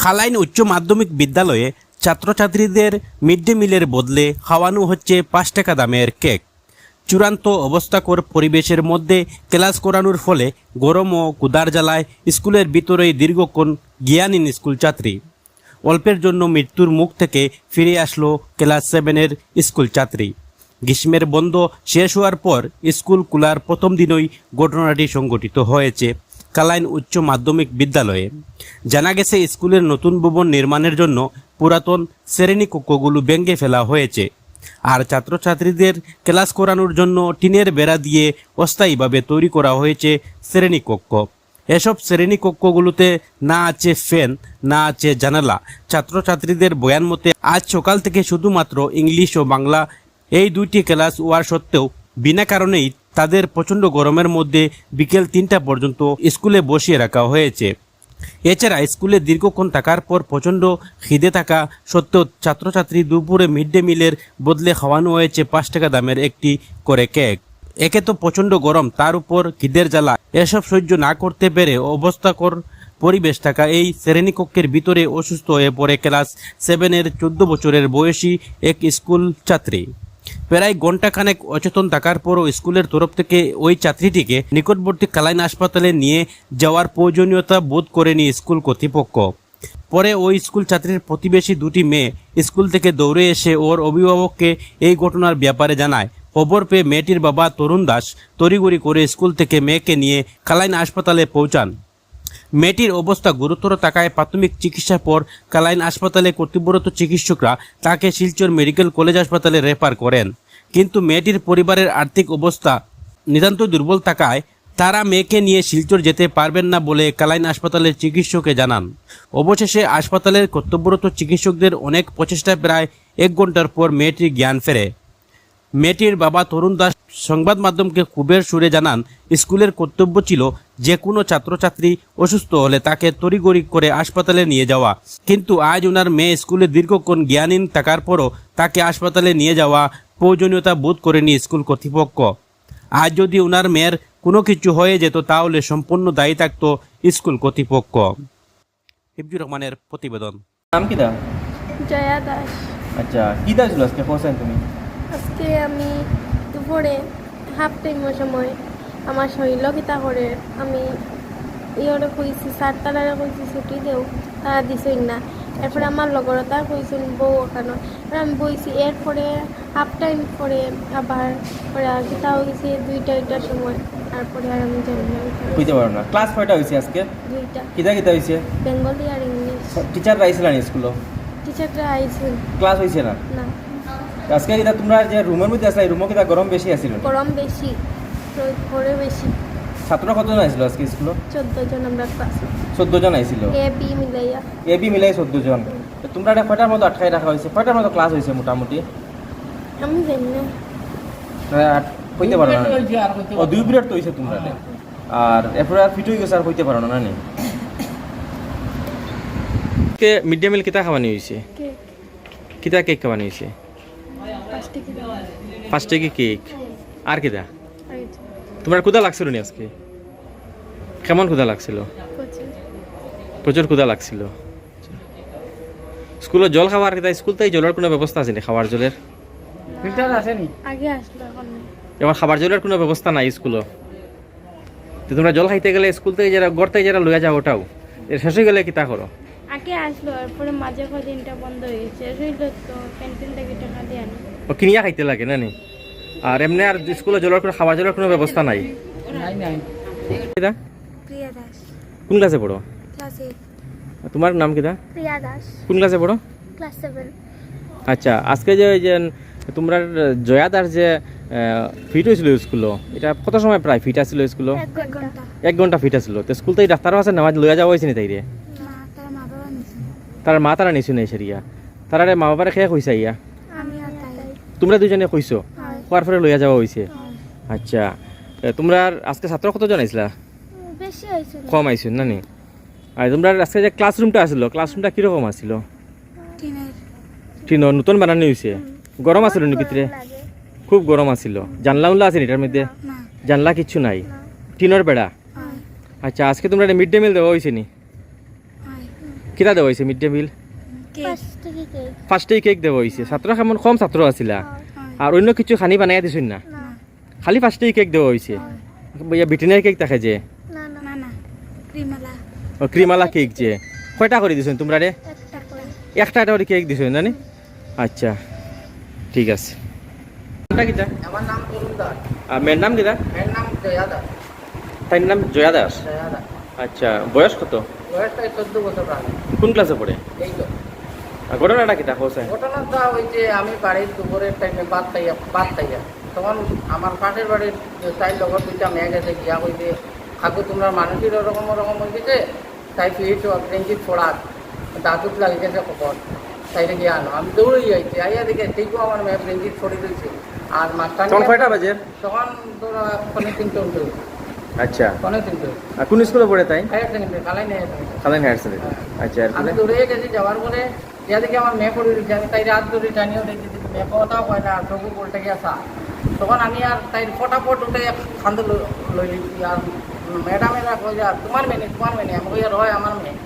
খালাইন উচ্চ মাধ্যমিক বিদ্যালয়ে ছাত্রছাত্রীদের মিড ডে মিলের বদলে খাওয়ানো হচ্ছে পাঁচ টাকা দামের কেক। চূড়ান্ত অবস্থাকর পরিবেশের মধ্যে ক্লাস করানোর ফলে গরম ও কুদার জ্বালায় স্কুলের ভিতরেই দীর্ঘক্ষণ জ্ঞানহীন স্কুল ছাত্রী। অল্পের জন্য মৃত্যুর মুখ থেকে ফিরে আসলো ক্লাস সেভেনের স্কুল ছাত্রী। গ্রীষ্মের বন্ধ শেষ হওয়ার পর স্কুল খোলার প্রথম দিনই ঘটনাটি সংঘটিত হয়েছে। কালাইন উচ্চ মাধ্যমিক বিদ্যালয়ে। জানা গেছে, স্কুলের নতুন ভবন নির্মাণের জন্য পুরাতন শ্রেণি কক্ষগুলো ভেঙে ফেলা হয়েছে। আর ছাত্রছাত্রীদের ক্লাস করানোর জন্য টিনের বেড়া দিয়ে অস্থায়ীভাবে তৈরি করা হয়েছে শ্রেণীকক্ষ এসব শ্রেণীকক্ষগুলোতে না আছে ফ্যান, না আছে জানালা। ছাত্রছাত্রীদের বয়ান মতে, আজ সকাল থেকে শুধুমাত্র ইংলিশ ও বাংলা এই দুইটি ক্লাস হওয়ার সত্ত্বেও বিনা কারণেই তাদের প্রচণ্ড গরমের মধ্যে বিকেল তিনটা পর্যন্ত স্কুলে বসিয়ে রাখা হয়েছে। এছাড়া স্কুলে দীর্ঘক্ষণ থাকার পর প্রচণ্ড খিদে থাকা সত্ত্বেও ছাত্রছাত্রী দুপুরে মিড ডে মিলের বদলে খাওয়ানো হয়েছে পাঁচ টাকা দামের একটি করে কেক। একে তো প্রচণ্ড গরম, তার উপর খিদের জ্বালা। এসব সহ্য না করতে পেরে অবস্থাকর পরিবেশ থাকা এই শ্রেণীকক্ষের ভিতরে অসুস্থ হয়ে পড়ে ক্লাস সেভেনের চোদ্দ বছরের বয়সী এক স্কুল ছাত্রী। প্রায় ঘণ্টাখানেক অচেতন থাকার পরও স্কুলের তরফ থেকে ওই ছাত্রীটিকে নিকটবর্তী কালাইন হাসপাতালে নিয়ে যাওয়ার প্রয়োজনীয়তা বোধ করেনি স্কুল কর্তৃপক্ষ। পরে ওই স্কুল ছাত্রীর প্রতিবেশী দুটি মেয়ে স্কুল থেকে দৌড়ে এসে ওর অভিভাবককে এই ঘটনার ব্যাপারে জানায়। খবর পেয়ে মেয়েটির বাবা তরুণ দাস তড়িগড়ি করে স্কুল থেকে মেয়েকে নিয়ে কালাইন হাসপাতালে পৌঁছান। মেয়েটির অবস্থা গুরুতর থাকায় প্রাথমিক চিকিৎসার পর কালাইন হাসপাতালে কর্তব্যরত চিকিৎসকরা তাকে শিলচর মেডিকেল কলেজ হাসপাতালে রেফার করেন। কিন্তু মেয়েটির পরিবারের আর্থিক অবস্থা নিতান্ত দুর্বল থাকায় তারা মেয়েকে নিয়ে শিলচর যেতে পারবেন না বলে কালাইন হাসপাতালের চিকিৎসকে জানান। অবশেষে হাসপাতালের কর্তব্যরত চিকিৎসকদের অনেক প্রচেষ্টায় প্রায় এক ঘণ্টার পর মেয়েটির জ্ঞান ফেরে। মেয়েটির বাবা তরুণ দাস সংবাদ মাধ্যমকে কুবের সুরে জানান স্কুলের কর্তব্য ছিল যে কোনো ছাত্রছাত্রী অসুস্থ হলে তাকে তড়িগড়ি করে হাসপাতালে নিয়ে যাওয়া। কিন্তু আজ ওনার মেয়ে স্কুলে দীর্ঘক্ষণ জ্ঞানহীন থাকার পরও তাকে হাসপাতালে নিয়ে যাওয়া প্রয়োজনীয়তা বোধ করেনি স্কুল কর্তৃপক্ষ। আজ যদি ওনার মেয়ের কোনো কিছু হয়ে যেত তাহলে সম্পূর্ণ দায়ী থাকতো স্কুল কর্তৃপক্ষ। হিফজুর রহমানের প্রতিবেদন। নাম কি দা জয়া দাস। আচ্ছা কি দা ছিল আজকে? পৌঁছান তুমি? আজকে আমি দুপুরে হাফ টাইমের সময় আমার শরীর কিতা করে আমি ইয়রে কইছি স্যার তারারে কইছি ছুটি দেও তারা দিছই না। এরপরে আমার লগরতা কইছিল বউ ওখানে আমি বইছি এরপরে হাফ টাইম পরে আবার পরে কিতা হয়েছে দুইটা দুইটার সময়। তারপরে আর আমি জানি বুঝতে পারো না। ক্লাস কয়টা হয়েছে আজকে? দুইটা। কিতা কিতা হয়েছে বেঙ্গলি আর ইংলিশ। টিচাররা আইছিল না স্কুলে টিচাররা আইছিল ক্লাস হয়েছে না? না। আজকে কিতা তোমরা যে রুমের মধ্যে আসলে রুমও কিতা গরম বেশি আছিল? গরম বেশি রোদ পড়ে বেশি ছাত্র কতজন আইছিল আজকে স্কুলে চোদ্দ জন আমরা ক্লাসে চোদ্দ জন আইছিল? এ বি মিলাইয়া। এ বি মিলাই চোদ্দ জন তো তোমরা এটা কয়টার মতো আটকাই রাখা হয়েছে কয়টার মতো ক্লাস হয়েছে মোটামুটি? আমি জানি না। আট কইতে পারো না? ও দুই পিরিয়ড তো হয়েছে তোমরা আর এরপরে আর ফিট হয়ে গেছে আর কইতে পারো না না কে মিড ডে মিল কিতা খাওয়ানি হয়েছে কেক। কিতা কেক খাওয়ানি হয়েছে পাঁচটা কি কেক আর আর তোমার ক্ষুদা লাগছিল নি আজকে? কেমন ক্ষুদা লাগছিল? প্রচুর। ক্ষুদা লাগছিল। স্কুলে জল খাওয়ার কিতা স্কুল তাই জলের কোনো ব্যবস্থা আছে নি খাওয়ার জলের? আগে আসলো এখন নেই। এবার খাবার জলের কোনো ব্যবস্থা নাই স্কুলে। তো তোমরা জল খাইতে গেলে স্কুল থেকে যারা গড় থেকে যারা লইয়া যাও ওটাও। এর শেষ হয়ে গেলে কিতা করো? আগে আসলো এরপরে মাঝে কদিনটা বন্ধ হয়ে গেছে। রইল তো ক্যান্টিন থেকে টাকা দিয়ে আনি ও কিনিয়া খাইতে লাগে না নি আর এমনি আর স্কুলে জলের কোনো খাবার জলের কোনো ব্যবস্থা নাই? কিতা? প্রিয়া দাস। কোন ক্লাসে পড়ো? ক্লাস তোমার নাম কিতা প্রিয়া দাস। কোন ক্লাসে পড়ো? Class seven. আচ্ছা আজকে যে ওই যে তোমরা জয়া দাস যে ফিট হয়েছিল স্কুলে এটা কত সময় প্রায় ফিট আসছিল স্কুলে এক ঘণ্টা। এক ঘণ্টা ফিট আসছিল তো স্কুল থেকে ডাক্তারও আছে নামাজ লইয়া যাওয়া হয়েছে নি বাবা নিছে তার মা তারা নিছু নাই সেরিয়া তারা মা বাবারে খেয়ে কইসা ইয়া তোমরা দুজনে কইছো খোয়ার পরে লইয়া যাওয়া হয়েছে আচ্ছা। তোমরা আজকে ছাত্র কতজন আইসলা কম আইছো না নি? আর তোমরা আজকে যে ক্লাসরুমটা আসলো ক্লাসরুমটা কীরকম আসছিল টিনের। ঠিক নতুন বানানো হয়েছে গরম আসলো নি ভিতরে খুব গরম আসছিল জানলা উনলা আছে নি এটার মধ্যে? জানলা কিচ্ছু নাই। টিনের বেড়া আচ্ছা আজকে তোমরা মিড ডে মিল দেওয়া হয়েছে নি? কিতা দেওয়া হয়েছে মিড ডে মিল? ফার্স্টেই কেক। দেওয়া হয়েছে ছাত্র কেমন কম ছাত্র আছিলা। আর অন্য কিছু খানি বানাই দিছুন না? খালি ফার্স্টেই কেক দেওয়া হয়েছে ইয়া বিটেনারি কেক দেখে যে? ক্রিমালা ও ক্রিমালা কেক যে। কয়টা করে দিছুন তোমরা রে একটা করে একটা করে কেক দিছুন জানি আচ্ছা। ঠিক আছে। কিতা আমার নাম তরুণ দাস। আর মেয়ের নাম জয়া দাস। তার নাম জয়া দাস। আচ্ছা। বয়স কত? বয়সটা চোদ্দ বছর আগে। কোন ক্লাসে পড়ে? এই তো। ঘটনাটা কিতা হোসেন ঘটনাটা ওই যে আমি বাড়ির দুপুরের টাইমে বাদ তাইয়া বাদ তাইয়া তখন আমার পাশের বাড়ির তাই লগর দুইটা মেয়ে গেছে গিয়া কইতে কাকু তোমরা মানুষের ওরকম ওরকম হয়ে গেছে তাই ফিরিয়েছো রেঞ্জিত ফোড়াত দাঁতুত লাগি গেছে কখন? তাইলে গিয়ে আনো। আমি দৌড়ে যাইছি আইয়া দেখে ঠিকও আমার মেয়ে রেঞ্জিত ফড়ে দিয়েছে আর মাস্টার তখন কয়টা বাজে? তখন তোরা ফোনে তিনটে উঠে আচ্ছা। কোন স্কুলে পড়ে তাই? নেই খালেন হায়ার সেকেন্ডারি। আচ্ছা আমি? দৌড়ে গেছি যাওয়ার পরে যা দেখি আমার মেয়ে পড়ে রয়েছে। আমি তাই রাত ধরে টানিও দেখি মেয়ে কথাও হয় না তবু বলতে গেছা তখন আমি আর তাই ফটাফট উঠে খান্দ লই লিখছি আর ম্যাডামেরা কই যে তোমার মেয়ে তোমার মেয়ে। আমি কই আর হয় আমার মেয়ে।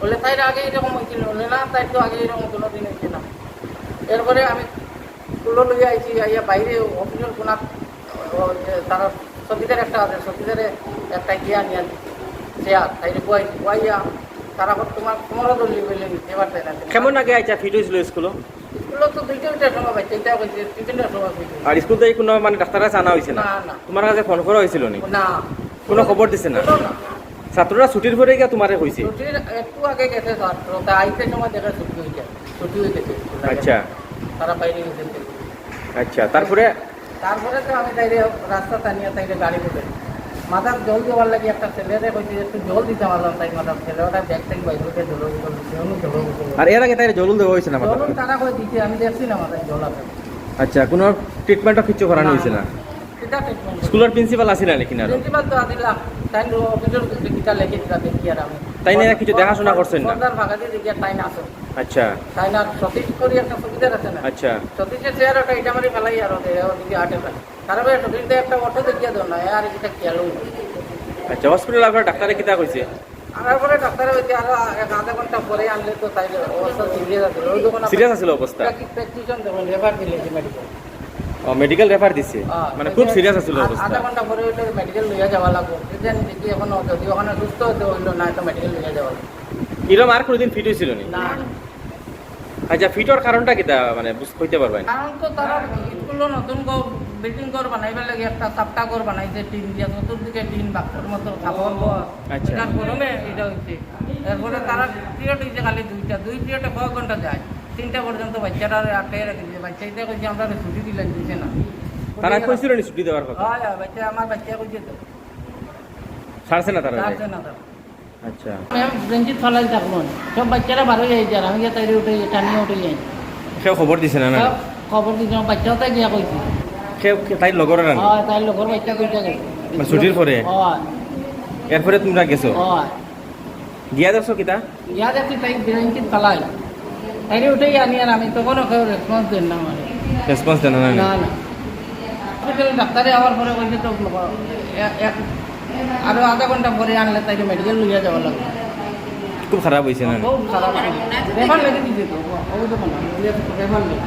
বলে তাই আগে এরকম হয়েছিল বলে না তাই তো আগে এরকম কোনো দিন হয়েছে না। এরপরে আমি তুলো লইয়া আইছি আইয়া বাইরে অফিসের কোনা তারা সতীদের একটা আছে সতীদের একটা গিয়া নিয়ে চেয়ার তাই বুয়াই বুয়াইয়া তারা তোমার তোমারও দলি বলে এবার তাই না কেমন আগে আইছা ফিট হয়েছিল স্কুল স্কুলত তো দুইটা দুইটার সময় পাইছে এটা কইছে তিনটার সময় পাইছে আর স্কুল থেকে কোনো মানে ডাক্তার কাছে আনা হয়েছে না তোমার কাছে ফোন করা হয়েছিল নি? না। কোনো খবর দিছে না? ছাত্ররা ছুটির পরে গিয়ে তোমারে হয়েছে ছুটির একটু আগে গেছে ছাত্র তা আইতে সময় দেখা ছুটি হয়ে ছুটি হয়ে গেছে আচ্ছা। তারা বাইরে গেছে। আচ্ছা তারপরে তারপরে তো আমি তাইলে রাস্তা টানিয়ে তাইলে গাড়ি করে মাথার জল দেওয়ার লাগে একটা ছেলেরে কইছে একটু জল দিতে পারলাম তাই মাথার ছেলে ওটা ব্যাগ থেকে বাইরে জল আর এর আগে তাই জল দেওয়া হয়েছে না জল তারা কই দিতে আমি দেখছি না মাথায় জল আছে। আচ্ছা কোনো ট্রিটমেন্টও কিছু করানো হয়েছে না? স্কুলের প্রিন্সিপাল নাকি না প্রিন্সিপাল তো দিলাম তাই অফিসের কিটা লেগে দিলা দেখি আর আমি। তাই না কিছু দেখাশোনা করছেন না? সর্দার ভাগা দিয়ে দেখি তাই না আসো আচ্ছা। তাই না সতীশ করি একটা সুবিধা আছে না। আচ্ছা। সতীশের চেয়ার ওটা এটা মারি ফেলাই আর ওদিকে আটে ফেলে তারপরে সতীশ দিয়ে একটা অটো দেখিয়ে দাও না আর এটা খেয়ালও আচ্ছা হসপিটাল আপনার ডাক্তারে কিতা কইছে আনার পরে ডাক্তার হইতে আরও এক আধা ঘণ্টা পরে আনলে তো তাই অবস্থা সিরিয়াস আছে সিরিয়াস আছিল অবস্থা প্রেসক্রিপশন দেবেন রেফার দিলে মেডিকেল মেডিকেল রেফার দিছে। মানে খুব সিরিয়াস আছিল অবস্থা। আধা ঘণ্টা পরে হইলে মেডিকেল লইয়া যাওয়া লাগবো। আমি দেখি এখন যদি ওখানে সুস্থ হতে হইল না তো মেডিকেল লইয়া যাওয়া এরকম আর কোনোদিন ফিট হয়েছিল নি? না। আচ্ছা ফিটর কারণটা কিতা মানে বুঝ কইতে পারবেন? কারণ তো তারা স্কুলো নতুন বিল্ডিং ঘর বানাইবার লাগে একটা চাপটা ঘর বানাইছে টিন দিয়ে চতুর্দিকে টিন বাক্সর মতো ঘর আচ্ছা। গরমে এটা হচ্ছে এরপরে তারা পিরিয়ড হয়েছে খালি দুইটা। দুই পিরিয়ডে কয় ঘণ্টা যায়। তিনটা পর্যন্ত বাচ্চাটা আটকে রেখেছে বাচ্চা এটা কইছে আমরা ছুটি দিলেন দিছে না? তারা কইছিল নি ছুটি দেওয়ার কথা? হয় হয়, বাচ্চা আমার বাচ্চা কইছে তো। ছাড়ছে না তারা যাচ্ছে না তারা। আচ্ছা। বেঞ্চিত ফালাই থাকব না। সব বাচ্চারা ভালো যাই যার আমি তাই উঠে টানিয়ে উঠে যাই সে খবর দিছে না না? খবর দিচ্ছে বাচ্চাও তাই গিয়া কইছে। সে তাই লগর রান হয় তাই বাচ্চা কইতে গেছে ছুটির পরে হয়। এরপরে তোমরা গেছো? হয়। গিয়া দেখছ কিতা? ইয়া দেখছি তাই বেঞ্চিত ফালাই তাইরে ওটাই আনি আর আমি তো কোনো রেসপন্স দেন না আমার। রেসপন্স দেন না না না। ডাক্তারে আবার পরে কইছে তো আরও আধা ঘণ্টা পরে আনলে তাই মেডিকেল লইয়া যাওয়া লাগবে। খুব খারাপ হয়েছে না? খুব খারাপ রেফার লেগে দিছে তো তো রেফার লেগে